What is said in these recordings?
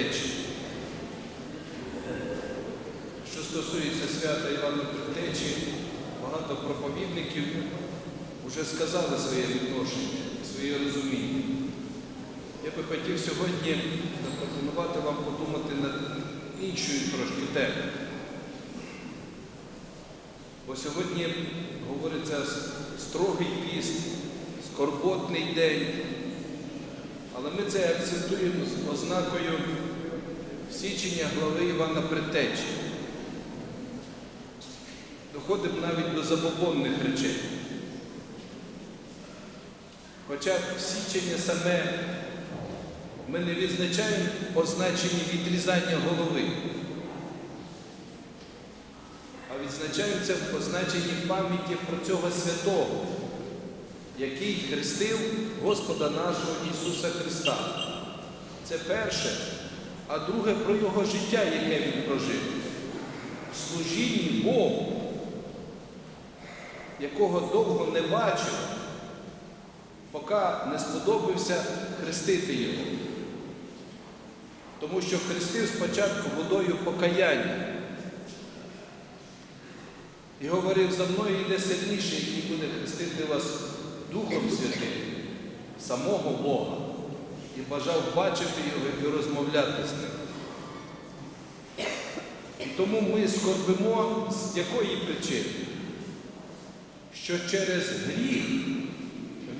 Предтечі. Що стосується свята Івана Предтечі, багато проповідників вже сказали своє відношення, своє розуміння. Я би хотів сьогодні запропонувати вам подумати над іншою трошки темою. Бо сьогодні говориться строгий піст, скорботний день. Але ми це акцентуємо з ознакою січення глави Івана Предтечі. Доходимо навіть до забобонних речей. Хоча січення саме ми не відзначаємо означення відрізання голови, а відзначаємо це в означенні пам'яті про цього святого, який хрестив Господа нашого Ісуса Христа. Це перше, а друге про Його життя, яке Він прожив. Служінні Богу, якого довго не бачив, поки не сподобався хрестити Його. Тому що хрестив спочатку водою покаяння. І говорив, за мною йде сильніший, який буде хрестити вас Духом Святим, самого Бога, і бажав бачити його і розмовляти з ним. І тому ми скорбимо з якої причини? Що через гріх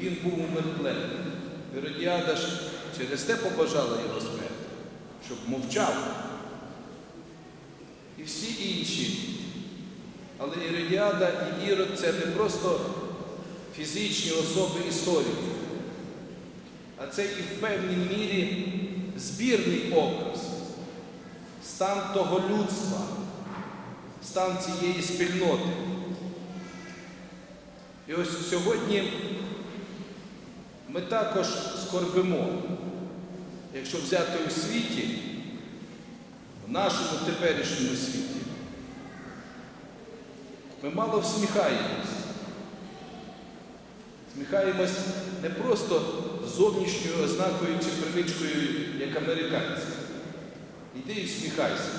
він був умертвлений. Іродіада ж через те побажала його смерті, щоб мовчав. І всі інші. Але Іродіада і Ірод це не просто фізичні особи історії, це і в певній мірі збірний образ, стан того людства, стан цієї спільноти. І ось сьогодні ми також скорбимо, якщо взяти у світі, в нашому теперішньому світі, ми мало всміхаємось. Сміхаємось не просто зовнішньою ознакою чи привичкою, як американці. Іди і всміхайся.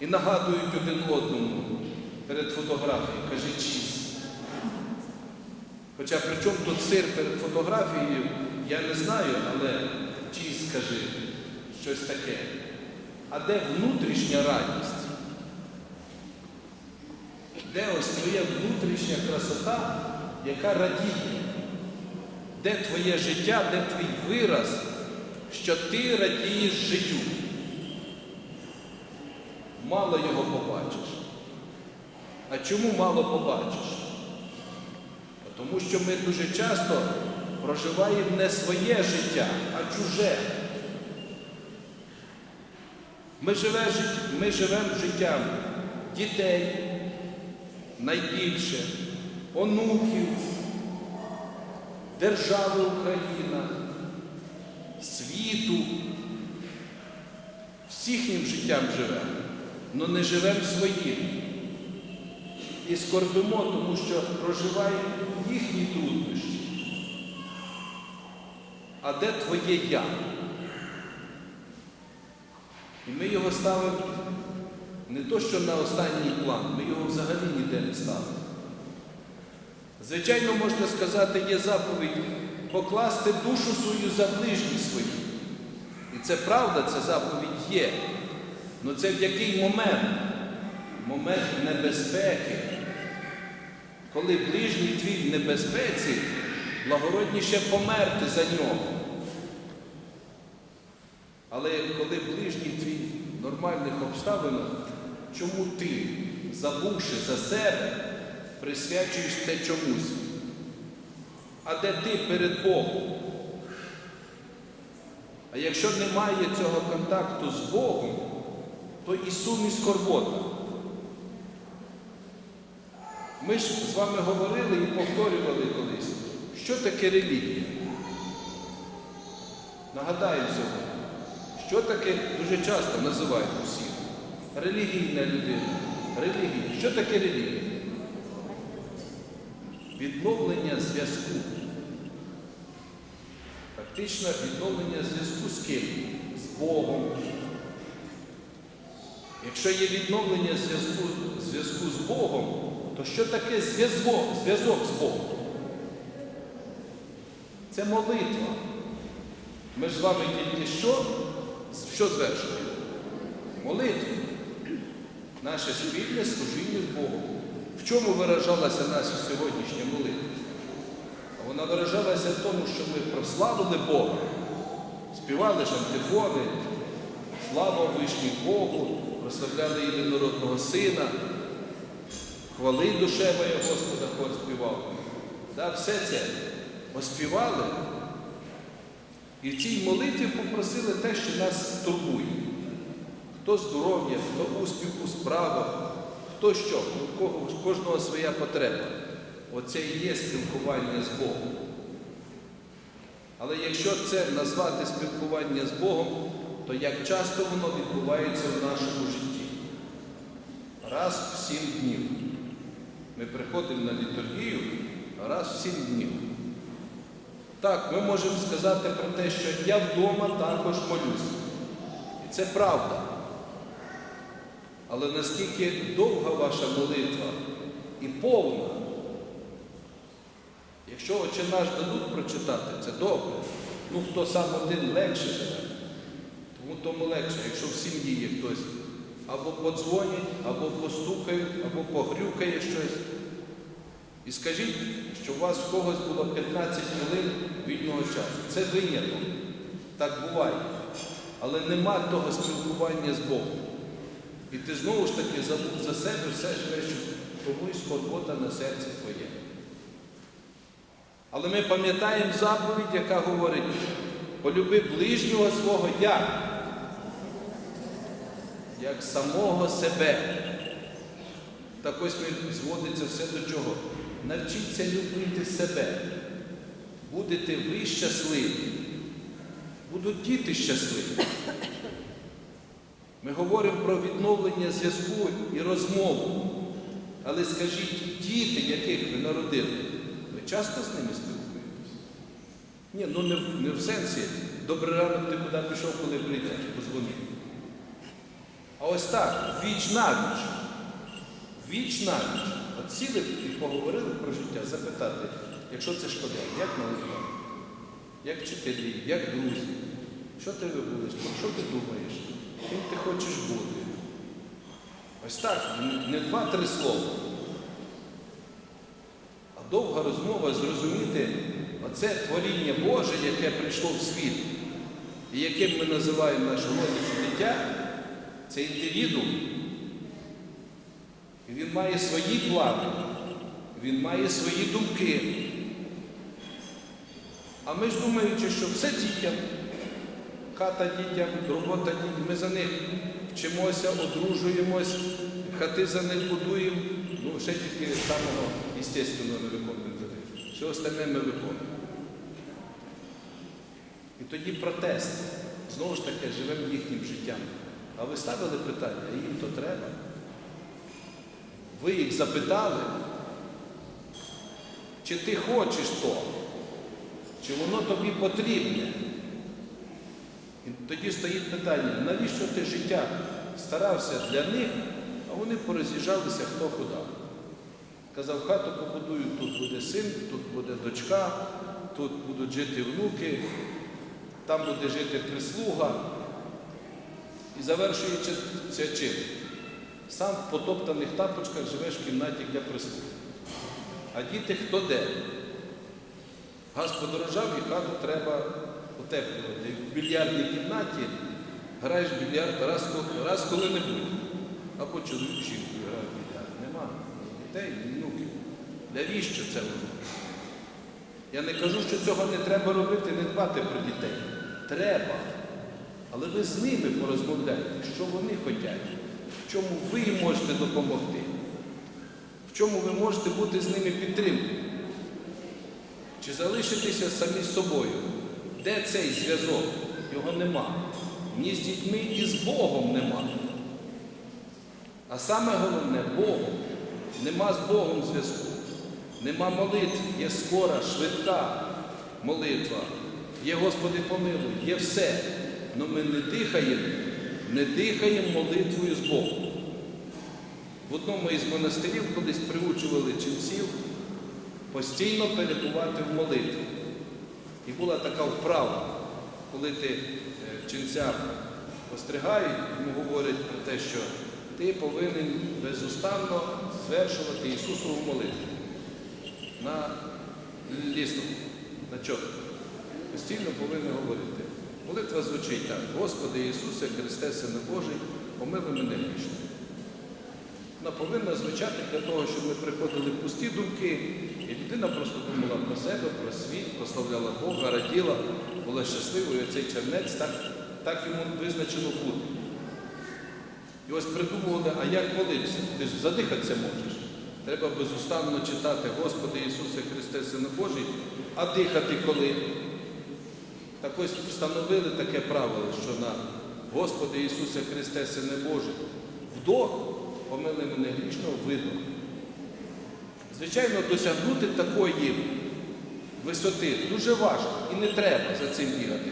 І нагадують один одному перед фотографією, кажи чіз. Хоча при чому тут сир перед фотографією, я не знаю, але чіз скажи щось таке. А де внутрішня радість? Де ось твоя внутрішня красота, яка радіє? Де твоє життя, де твій вираз, що ти радієш життю? Мало його побачиш. А чому мало побачиш? Тому що ми дуже часто проживаємо не своє життя, а чуже. Ми живемо, ми живемо життям дітей найбільше, онуків, держави Україна, світу. Всіхнім життям живемо, але не живемо своїм. І скорбимо, тому що проживаємо їхні труднощі. А де твоє я? І ми його ставимо не то, що на останній план, ми його взагалі ніде не ставимо. Звичайно, можна сказати, є заповідь покласти душу свою за ближні свої. І це правда, ця заповідь є. Але це в який момент? Момент небезпеки. Коли ближній твій в небезпеці, благородніше померти за нього. Але коли ближній твій в нормальних обставинах, чому ти, забувши за себе, присвячуєш це чомусь? А де ти перед Богом? А якщо немає цього контакту з Богом, то і сум і скорбота. Ми ж з вами говорили і повторювали колись, що таке релігія. Нагадаємо сьогодні, що таке дуже часто називають усіх. Релігійна людина. Релігія. Що таке релігія? Відновлення зв'язку. Так Практично відновлення зв'язку з ким? З Богом. Якщо є відновлення зв'язку, зв'язку з Богом, то що таке зв'язок, зв'язок з Богом? Це молитва. Ми ж з вами тільки що, що звершуємо? Молитву. Наше спільне служіння Богу. В чому виражалася наша сьогоднішня молитва? Вона виражалася в тому, що ми прославили Бога, співали ж антифони, слава вишній Богу, прославляли єдинородного Сина, хвали душе моя Господа, хор співав. Да, все це оспівали. І в цій молитві попросили те, що нас турбує. Хто здоров'я, хто успіх у справах, хто що, у кожного своя потреба. Оце і є спілкування з Богом. Але якщо це назвати спілкування з Богом, то як часто воно відбувається в нашому житті? Раз в сім днів. Ми приходимо на літургію раз в сім днів. Так, ми можемо сказати про те, що я вдома також молюсь. І це правда. Але наскільки довга ваша молитва і повна, якщо Отче наш дадуть прочитати, це добре. Ну, хто сам один легше живе, тому тому легше, якщо в сім'ї є хтось або подзвонять, або постукають, або погрюкає щось. І скажіть, що у вас в когось було 15 хвилин вільного часу. Це виняток. Так буває. Але нема того спілкування з Богом. І ти знову ж таки забув за себе все живеш, що комусь скорбота на серці твоє. Але ми пам'ятаємо заповідь, яка говорить, полюби ближнього свого як? Як самого себе. Так ось ми зводиться все до чого. Навчіться любити себе. Будете ви щасливі. Будуть діти щасливі. Ми говоримо про відновлення зв'язку і розмову. Але скажіть, діти, яких ви народили, ви часто з ними спілкуєтесь? Ні, ну не, не в сенсі. Добрий ранок ти куди пішов, коли прийдеш, позвонив. А ось так, віч навіч. Віч навіч. От сіли і поговорили про життя, запитати, якщо це шкода, як молитва, як вчителі, як друзі, що ти вибудеш, про що ти думаєш, ким ти хочеш бути. Ось так, не два-три слова. А довга розмова зрозуміти оце творіння Боже, яке прийшло в світ, і яким ми називаємо наше родиче дитя, це індивідум. І він має свої плани, він має свої думки. А ми ж думаючи, що все дітям, хата дітям, робота дітям, ми за них вчимося, одружуємось, хати за них будуємо, ну ще тільки самого естественного не виконуємо за них. Все остальне ми виконуємо. І тоді протест. Знову ж таки, живемо їхнім життям. А ви ставили питання, а їм то треба? Ви їх запитали, чи ти хочеш то, чи воно тобі потрібне? І тоді стоїть питання, навіщо ти життя старався для них, а вони пороз'їжджалися хто куди. Казав, хату побудую, тут буде син, тут буде дочка, тут будуть жити внуки, там буде жити прислуга. І завершуючи це чим? Сам в потоптаних тапочках живеш в кімнаті для прислуги. А діти хто де? Газ подорожав і хату треба утеплювати. В більярдній кімнаті граєш більярд раз, раз коли-небудь. Або чоловік з грає більярд. Нема. Дітей, ні внуків. Навіщо це воно? Я не кажу, що цього не треба робити, не дбати про дітей. Треба. Але ви з ними порозмовляйте, що вони хочуть, в чому ви їм можете допомогти, в чому ви можете бути з ними підтримкою. Чи залишитися самі з собою? Де цей зв'язок? Його нема. Ні з дітьми, і з Богом нема. А саме головне Богом. Нема з Богом зв'язку. Нема молитв, є скора, швидка молитва. є Господи помилуй, є все. Але ми не дихаємо, не дихаємо молитвою з Богом. В одному із монастирів колись приучували ченців постійно перебувати в молитві. І була така вправа, коли ти е, ченця постригають, йому говорять про те, що ти повинен безустанно звершувати Ісусову молитву на лісту, на чотку. Постійно повинен говорити. Молитва звучить так. Господи Ісусе, Христе, Сине Божий, помилуй мене грішно. Вона повинна звучати для того, щоб ми приходили в пусті думки, людина просто думала про себе, про світ, прославляла Бога, раділа, була щасливою, цей чернець так, так йому визначено бути. І ось придумували, а як молитися? Ти ж задихатися можеш. Треба безустанно читати Господи Ісусе Христе, Сине Божий, а дихати коли? Так ось встановили таке правило, що на Господи Ісусе Христе, Сине Божий, вдох, помили мене грішного, видох. Звичайно, досягнути такої висоти дуже важко і не треба за цим бігати,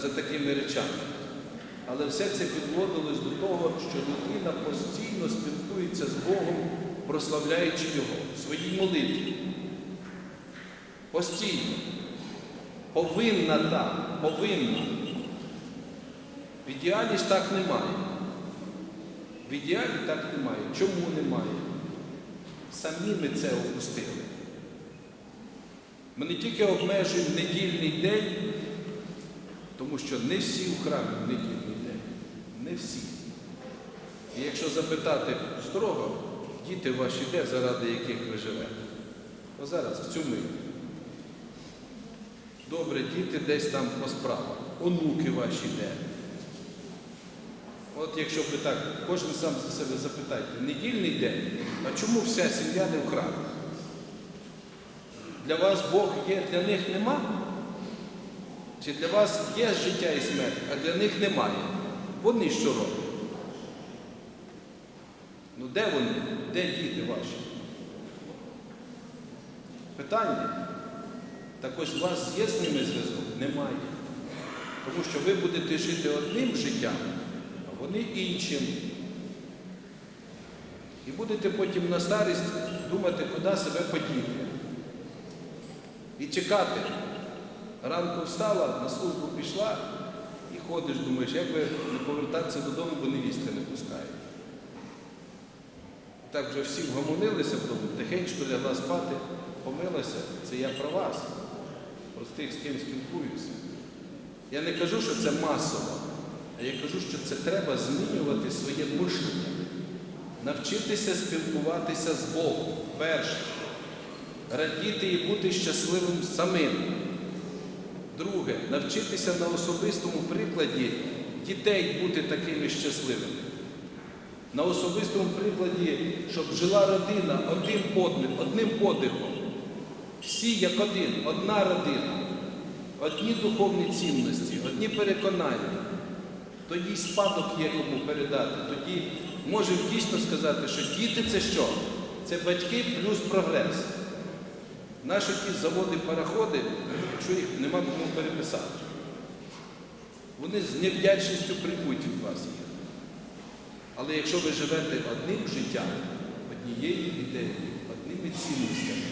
за такими речами. Але все це підводилось до того, що людина постійно спілкується з Богом, прославляючи Його в своїй молитві. Постійно. Повинна так, повинна. В ідеалі ж так немає. В ідеалі так немає. Чому немає? Самі ми це опустили. Ми не тільки обмежуємо недільний день, тому що не всі в храмі в недільний день. Не всі. І якщо запитати строго, діти ваші де, заради яких ви живете? О зараз, в цю мить. Добре, діти десь там по справах, онуки ваші де. От якщо ви так, кожен сам за себе запитайте, недільний день, а чому вся сім'я не в храмі? Для вас Бог є, для них нема? Чи для вас є життя і смерть, а для них немає? Вони що роблять? Ну де вони? Де діти ваші? Питання. Так ось у вас є з ними зв'язок? Немає. Тому що ви будете жити одним життям, вони іншим. І будете потім на старість думати, куди себе подіти. І чекати. Ранку встала, на службу пішла і ходиш, думаєш, як би не повертатися додому, бо невістка не пускає. Так вже всі вгомонилися вдома, тихенько лягла спати, помилася. Це я про вас, про тих, з ким спілкуюся. Я не кажу, що це масово, а я кажу, що це треба змінювати своє мишлення, навчитися спілкуватися з Богом перше, радіти і бути щасливим самим. Друге, навчитися на особистому прикладі дітей бути такими щасливими. На особистому прикладі, щоб жила родина одним подихом, одним подихом. Всі як один, одна родина, одні духовні цінності, одні переконання. Тоді спадок є кому передати. Тоді можемо дійсно сказати, що діти це що? Це батьки плюс прогрес. Наші ті заводи, пароходи, якщо їх нема кому переписати, вони з невдячністю приймуть від вас їх. Але якщо ви живете одним життям, однією ідеєю, одними цінностями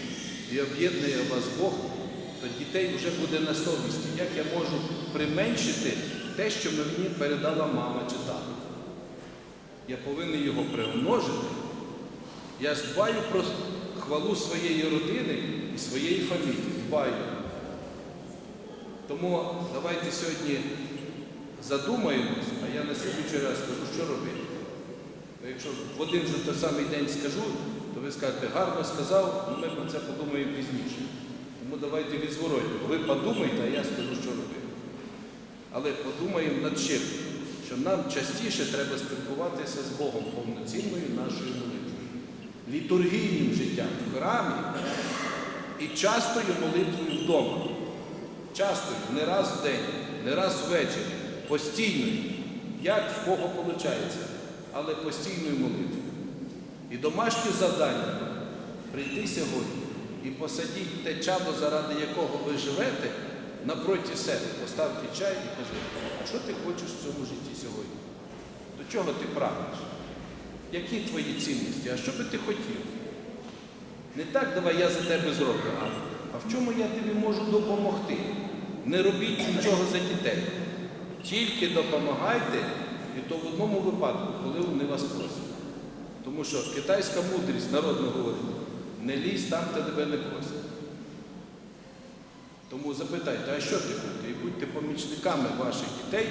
і об'єднує вас Бог, то дітей вже буде на совісті. Як я можу применшити те, що мені передала мама чи тато? Я повинен його приумножити. Я дбаю про хвалу своєї родини і своєї фамілії. Дбаю. Тому давайте сьогодні задумаємось, а я на слідчий раз скажу, що робити. Бо Якщо в один же той самий день скажу, то ви скажете, гарно сказав, ми про це подумаємо пізніше. Тому давайте відзворотні. Ви подумайте, а я скажу, що робити. Але подумаємо над чим, що нам частіше треба спілкуватися з Богом повноцінною нашою молитвою, літургійним життям в храмі і частою молитвою вдома. Частою, не раз в день, не раз ввечері, постійною, як в кого виходить, але постійною молитвою. І домашнє завдання прийти сьогодні і посадіть те чадо, заради якого ви живете, напроти себе, поставте чай і кажи, а що ти хочеш в цьому житті сьогодні? До чого ти прагнеш? Які твої цінності? А що би ти хотів? Не так давай я за тебе зроблю, а, а в чому я тобі можу допомогти? Не робіть нічого за дітей. Тільки допомагайте, і то в одному випадку, коли вони вас просять. Тому що китайська мудрість народно говорить, не лізь там, де тебе не просять. Тому запитайте, а що ти хочете? І будьте помічниками ваших дітей,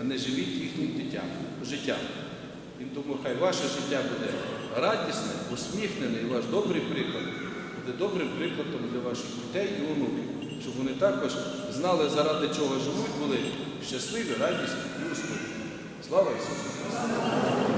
а не живіть їхнім життям. І тому хай ваше життя буде радісне, усміхнене, і ваш добрий приклад буде добрим прикладом для ваших дітей і онуків, щоб вони також знали, заради чого живуть, були щасливі, радісні і усміхнені. Слава Ісусу Христу!